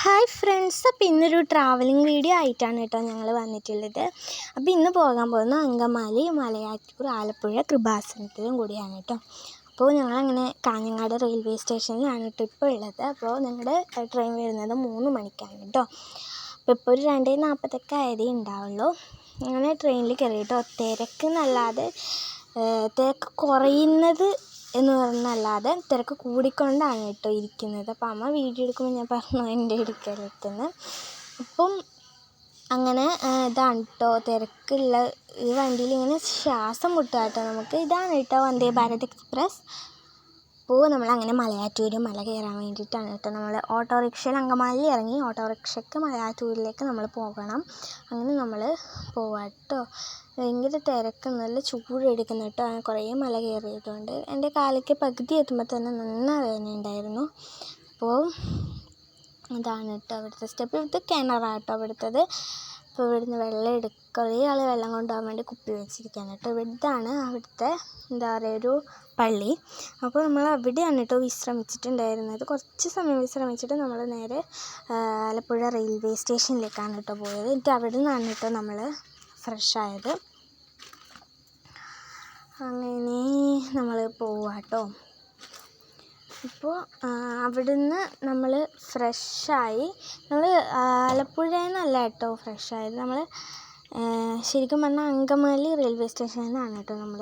Hi friends അപ്പോൾ ഇന്നൊരു travelling video ആയിട്ടാണ് കേട്ടോ ഞങ്ങൾ വന്നിട്ടുള്ളത്. അപ്പോൾ ഇന്ന് പോകാൻ പോകുന്ന അങ്കമാലി മലയാറ്റൂർ ആലപ്പുഴ കൃപാസനത്തിലും കൂടിയാണ് കേട്ടോ. അപ്പോൾ ഞങ്ങളങ്ങനെ കാഞ്ഞങ്ങാട് റെയിൽവേ സ്റ്റേഷനിലാണ് ട്രിപ്പ് ഉള്ളത്. അപ്പോൾ ഞങ്ങളുടെ ട്രെയിൻ വരുന്നത് മൂന്ന് മണിക്കാണ് കേട്ടോ. അപ്പോൾ ഇപ്പോൾ ഒരു രണ്ടേ നാൽപ്പത്തൊക്കെ ആയതേ ഉണ്ടാവുള്ളൂ. അങ്ങനെ ട്രെയിനിൽ കയറി കേട്ടോ തിരക്ക് എന്നല്ലാതെ തിരക്ക് കുറയുന്നത് എന്ന് പറഞ്ഞല്ലാതെ തിരക്ക് കൂടിക്കൊണ്ടാണ് കേട്ടോ ഇരിക്കുന്നത്. അപ്പോൾ അമ്മ വീഡിയോ എടുക്കുമ്പോൾ ഞാൻ പറഞ്ഞു എന്റെ എടുക്കലെത്തുന്നു അപ്പം അങ്ങനെ ഇതാണ് കേട്ടോ തിരക്കുള്ള ഈ വണ്ടിയിൽ ഇങ്ങനെ ശ്വാസം മുട്ടുക കേട്ടോ നമുക്ക്. ഇതാണ് കേട്ടോ വന്ദേ ഭാരത് എക്സ്പ്രസ്. അപ്പോൾ നമ്മൾ അങ്ങനെ മലയാറ്റൂർ മല കയറാൻ വേണ്ടിയിട്ടാണ് കേട്ടോ. നമ്മൾ ഓട്ടോറിക്ഷയിൽ അങ്കമാലിയിൽ ഇറങ്ങി ഓട്ടോറിക്ഷയ്ക്ക് മലയാറ്റൂരിലേക്ക് നമ്മൾ പോകണം. അങ്ങനെ നമ്മൾ പോവാം കേട്ടോ. ഭയങ്കര തിരക്ക് നല്ല ചൂടെടുക്കുന്നു കേട്ടോ. അങ്ങനെ കുറേ മല കയറിയതുകൊണ്ട്. എന്റെ കാലിക്ക് പകുതി എത്തുമ്പോൾ തന്നെ നല്ല വേദന ഉണ്ടായിരുന്നു അപ്പോൾ ഇതാണ് കേട്ടോ അവിടുത്തെ സ്റ്റെപ്പ്. ഇത് കിണറാണ് കേട്ടോ അവിടുത്തത്. അപ്പോൾ ഇവിടുന്ന് വെള്ളം എടുക്കുക കുറേ ആൾ വെള്ളം കൊണ്ടുപോകാൻ വേണ്ടി കുപ്പി വെച്ചിരിക്കുകയാണ് കേട്ടോ. ഇതാണ് അവിടുത്തെ എന്താ പറയുക ഒരു പള്ളി. അപ്പോൾ നമ്മൾ അവിടെയാണ് കേട്ടോ വിശ്രമിച്ചിട്ടുണ്ടായിരുന്നത്. കുറച്ച് സമയം വിശ്രമിച്ചിട്ട് നമ്മൾ നേരെ ആലപ്പുഴ റെയിൽവേ സ്റ്റേഷനിലേക്കാണ് കേട്ടോ പോയത്. എന്നിട്ട് അവിടെ നിന്നാണ് കേട്ടോ നമ്മൾ ഫ്രഷ് ആയത്. അങ്ങനെ നമ്മൾ പോവാം കേട്ടോ. ഇപ്പോൾ അവിടുന്ന് നമ്മൾ ഫ്രഷായി നമ്മൾ ആലപ്പുഴയിൽ നിന്നല്ല കേട്ടോ ഫ്രഷായത് നമ്മൾ ശരിക്കും പറഞ്ഞാൽ അങ്കമാലി റെയിൽവേ സ്റ്റേഷനിൽ നിന്നാണ് കേട്ടോ നമ്മൾ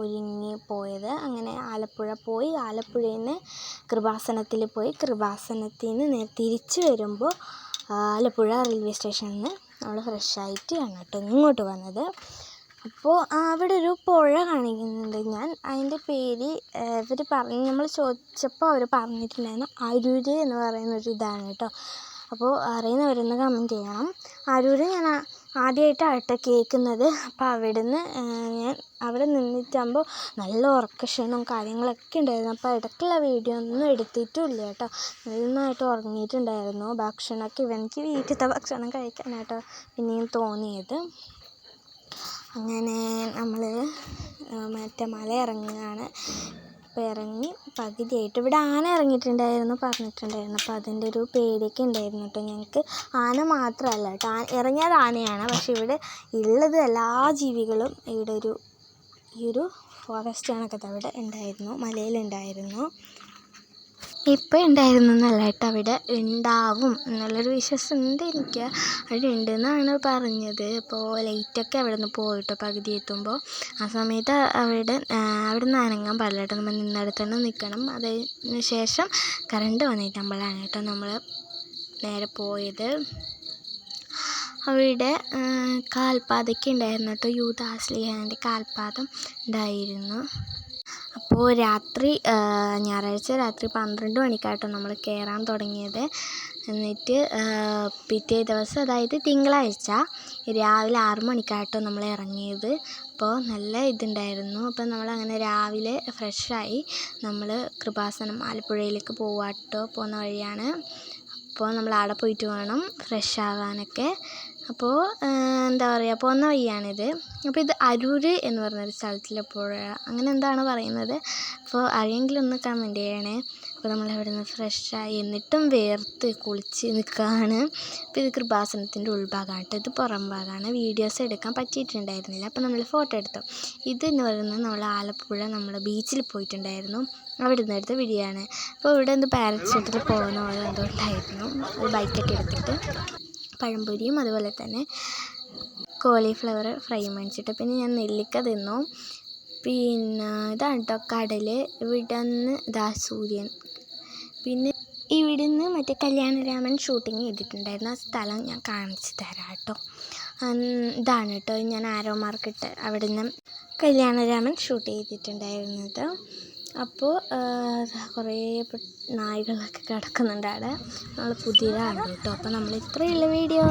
ഒരുങ്ങി പോയത്. അങ്ങനെ ആലപ്പുഴ പോയി ആലപ്പുഴയിൽ നിന്ന് കൃപാസനത്തിൽ പോയി. കൃപാസനത്തിൽ നിന്ന് നേരെ തിരിച്ച് വരുമ്പോൾ ആലപ്പുഴ റെയിൽവേ സ്റ്റേഷനിൽ നിന്ന് നമ്മൾ ഫ്രഷായിട്ടാണ് കേട്ടോ ഇങ്ങോട്ട് വന്നത്. അപ്പോൾ അവിടെ ഒരു പുഴ കാണിക്കുന്നുണ്ട്. ഞാൻ അതിന്റെ പേര് ഇവർ പറഞ്ഞ് നമ്മൾ ചോദിച്ചപ്പോൾ അവർ പറഞ്ഞിട്ടുണ്ടായിരുന്നു അരൂർ എന്ന് പറയുന്ന ഒരു ഇതാണ് കേട്ടോ. അപ്പോൾ അറിയുന്നവരൊന്ന് കമന്റ് ചെയ്യണം. അരൂർ ഞാൻ ആദ്യമായിട്ടാണ് കേട്ടോ കേൾക്കുന്നത് അപ്പോൾ അവിടുന്ന് ഞാൻ അവിടെ നിന്നിട്ടാകുമ്പോൾ നല്ല ഉറക്ക ക്ഷീണവും കാര്യങ്ങളൊക്കെ ഉണ്ടായിരുന്നു. അപ്പോൾ ഇടയ്ക്കുള്ള വീഡിയോ ഒന്നും എടുത്തിട്ടുമില്ല കേട്ടോ. നന്നായിട്ട് ഉറങ്ങിയിട്ടുണ്ടായിരുന്നു. ഭക്ഷണമൊക്കെ എനിക്ക് വീട്ടിലത്തെ ഭക്ഷണം കഴിക്കാനായിട്ടോ പിന്നെയും തോന്നിയത്. അങ്ങനെ നമ്മൾ മറ്റേ മല ഇറങ്ങുകയാണ് അപ്പോൾ ഇറങ്ങി പകുതിയായിട്ട്. ഇവിടെ ആന ഇറങ്ങിയിട്ടുണ്ടായിരുന്നു പറഞ്ഞിട്ടുണ്ടായിരുന്നു. അപ്പോൾ അതിന്റെ ഒരു പേടിയൊക്കെ ഉണ്ടായിരുന്നു കേട്ടോ ഞങ്ങൾക്ക്. ആന മാത്രമല്ല കേട്ടോ. ഇറങ്ങിയത് ആനയാണ്. പക്ഷെ ഇവിടെ ഉള്ളത് എല്ലാ ജീവികളും ഇവിടെ ഒരു ഈ ഒരു ഫോറസ്റ്റ് കണക്കത്തെ അവിടെ ഉണ്ടായിരുന്നു മലയിലുണ്ടായിരുന്നു ഇപ്പോൾ ഉണ്ടായിരുന്നു എന്നല്ല കേട്ടോ. അവിടെ ഉണ്ടാവും എന്നുള്ളൊരു വിശ്വാസം ഉണ്ട് എനിക്ക്. അവിടെ ഉണ്ടെന്നാണ് പറഞ്ഞത്. അപ്പോൾ ലൈറ്റൊക്കെ അവിടെ നിന്ന് പോകും കേട്ടോ പകുതി എത്തുമ്പോൾ. ആ സമയത്ത് അവിടെ അവിടെ നിന്ന് അനങ്ങാൻ പാടില്ല കേട്ടോ. നമ്മൾ നിന്നിടത്ത് തന്നെ നിൽക്കണം. അതിന് ശേഷം കറണ്ട് വന്നിട്ടാകുമ്പോഴാണ് കേട്ടോ നമ്മൾ നേരെ പോയത്. അവിടെ കാൽപ്പാതൊക്കെ ഉണ്ടായിരുന്നു കേട്ടോ. യൂദാസ്ലിഹാന്റെ കാൽപ്പാദം ഉണ്ടായിരുന്നു. അപ്പോൾ രാത്രി ഞായറാഴ്ച രാത്രി പന്ത്രണ്ട് മണിക്കാട്ടോ നമ്മൾ കയറാൻ തുടങ്ങിയത്. എന്നിട്ട് പിറ്റേ ദിവസം അതായത് തിങ്കളാഴ്ച രാവിലെ ആറ് മണിക്കാട്ടോ നമ്മൾ ഇറങ്ങിയത്. അപ്പോൾ നല്ല ഇതുണ്ടായിരുന്നു. അപ്പോൾ നമ്മളങ്ങനെ രാവിലെ ഫ്രഷായി നമ്മൾ കൃപാസനം ആലപ്പുഴയിലേക്ക് പോവാട്ടോ പോകുന്ന വഴിയാണ്. അപ്പോൾ നമ്മൾ അവിടെ പോയിട്ട് വേണം ഫ്രഷ് ആവാനൊക്കെ. അപ്പോൾ എന്താ പറയുക പോകുന്ന വഴിയാണിത്. അപ്പോൾ ഇത് അരൂർ എന്ന് പറഞ്ഞൊരു സ്ഥലത്തിലെ പുഴ അങ്ങനെ എന്താണ് പറയുന്നത്? അപ്പോൾ അറിയെങ്കിലും ഒന്ന് കമന്റ് ചെയ്യണേ. അപ്പോൾ നമ്മൾ അവിടെ നിന്ന് ഫ്രഷായി എന്നിട്ടും വേർത്ത് കുളിച്ച് നിൽക്കുകയാണ് അപ്പോൾ ഇത് കൃപാസനത്തിന്റെ ഉൾഭാഗമാണ് കേട്ടോ ഇത് പുറം ഭാഗമാണ് വീഡിയോസ് എടുക്കാൻ പറ്റിയിട്ടുണ്ടായിരുന്നില്ല. അപ്പോൾ നമ്മൾ ഫോട്ടോ എടുത്തു. ഇത് എന്ന് പറയുന്നത് നമ്മൾ ആലപ്പുഴ നമ്മൾ ബീച്ചിൽ പോയിട്ടുണ്ടായിരുന്നു. അവിടെ നിന്ന് എടുത്ത വീഡിയോ ആണ്. അപ്പോൾ ഇവിടെ എന്ത് പാരച്യൂട്ടിൽ പോകുന്ന പോലെ എന്തോ ഒരു ബൈക്കൊക്കെ എടുത്തിട്ട്. പഴംപൊരിയും അതുപോലെ തന്നെ കോളിഫ്ലവർ ഫ്രൈ മേടിച്ചിട്ട് പിന്നെ ഞാൻ നെല്ലിക്ക തിന്നു. പിന്നെ ഇതാണ് കേട്ടോ കടൽ ഇവിടെ നിന്ന് ഇതാ സൂര്യൻ. പിന്നെ ഇവിടുന്ന് മറ്റേ കല്യാണരാമൻ ഷൂട്ടിങ് ചെയ്തിട്ടുണ്ടായിരുന്നു ആ സ്ഥലം ഞാൻ കാണിച്ചു തരാം കേട്ടോ ഇതാണ് കേട്ടോ ഞാൻ ആരോ മാർക്കിട്ട് അവിടെ നിന്ന് കല്യാണരാമൻ ഷൂട്ട് ചെയ്തിട്ടുണ്ടായിരുന്നത്. അപ്പോൾ കുറേ നായ്കളൊക്കെ കിടക്കുന്നുണ്ട് അവിടെ. നമ്മൾ പുതിയതാണ് കേട്ടോ അപ്പോൾ നമ്മൾ ഇത്രയുള്ള വീഡിയോ.